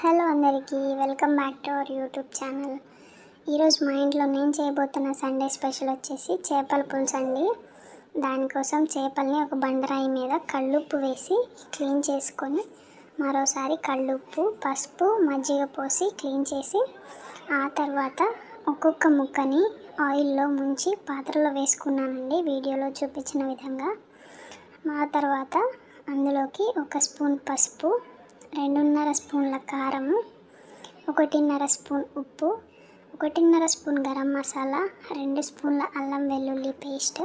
Hello అందరికీ welcome back to our YouTube channel. ఈరోజు మా ఇంట్లో నేను చేయబోతున్న సండే స్పెషల్ వచ్చేసి చేపల పులుసు అండి. దానికోసం చేపల్ని ఒక బండరాయి మీద కళ్ళుప్పు వేసి క్లీన్ చేసుకొని మరోసారి కళ్ళుప్పు పసుపు మజ్జిగ పోసి క్లీన్ చేసి ఆ తర్వాత ఒక్కొక్క ముక్కని ఆయిల్లో ముంచి పాత్రలో వేసుకున్నానండి వీడియోలో చూపించిన విధంగా. ఆ తర్వాత అందులోకి ఒక స్పూన్ పసుపు రెండున్నర స్పూన్ల కారము ఒకటిన్నర స్పూన్ ఉప్పు ఒకటిన్నర స్పూన్ గరం మసాలా రెండు స్పూన్ల అల్లం వెల్లుల్లి పేస్ట్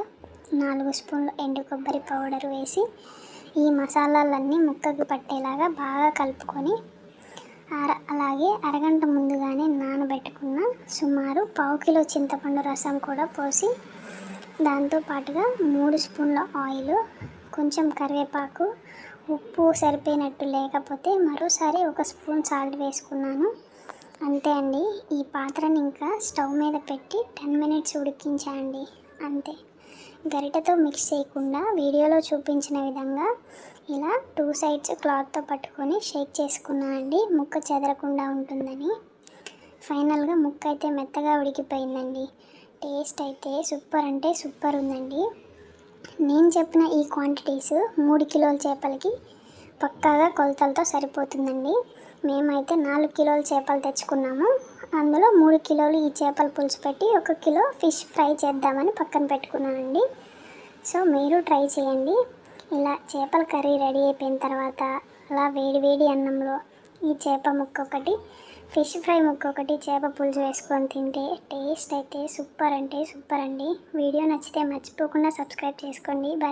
నాలుగు స్పూన్లు ఎండు కొబ్బరి పౌడర్ వేసి ఈ మసాలాలన్నీ ముక్కకు పట్టేలాగా బాగా కలుపుకొని అర అలాగే అరగంట ముందుగానే నానబెట్టుకున్న సుమారు పావు కిలో చింతపండు రసం కూడా పోసి దాంతో పాటుగా మూడు స్పూన్ల ఆయిల్ కొంచెం కరివేపాకు ఉప్పు సరిపోయినట్టు లేకపోతే మరోసారి ఒక స్పూన్ సాల్ట్ వేసుకున్నాను. అంతే అండి. ఈ పాత్రని ఇంకా స్టవ్ మీద పెట్టి టెన్ మినిట్స్ ఉడికించండి. అంతే. గరిటతో మిక్స్ చేయకుండా వీడియోలో చూపించిన విధంగా ఇలా టూ సైడ్స్ క్లాత్తో పట్టుకొని షేక్ చేసుకున్నానండి ముక్క చెదరకుండా ఉంటుందని. ఫైనల్గా ముక్క అయితే మెత్తగా ఉడికిపోయిందండి. టేస్ట్ అయితే సూపర్ అంటే సూపర్ ఉందండి. నేను చెప్పిన ఈ క్వాంటిటీస్ మూడు కిలోల చేపలకి పక్కాగా కొలతలతో సరిపోతుందండి. మేమైతే నాలుగు కిలోల చేపలు తెచ్చుకున్నాము. అందులో మూడు కిలోలు ఈ చేపల పులుసు పెట్టి ఒక కిలో ఫిష్ ఫ్రై చేద్దామని పక్కన పెట్టుకున్నానండి. సో మీరు ట్రై చేయండి. ఇలా చేపల కర్రీ రెడీ అయిపోయిన తర్వాత అలా వేడి వేడి అన్నంలో ఈ చేప ముక్క ఒకటి ఫిష్ ఫ్రై ముక్క ఒకటి చేప పులుసు వేసుకొని తింటే టేస్ట్ అయితే సూపర్ అంటే సూపర్ అండి. వీడియో నచ్చితే మర్చిపోకుండా సబ్స్క్రైబ్ చేసుకోండి. బాయ్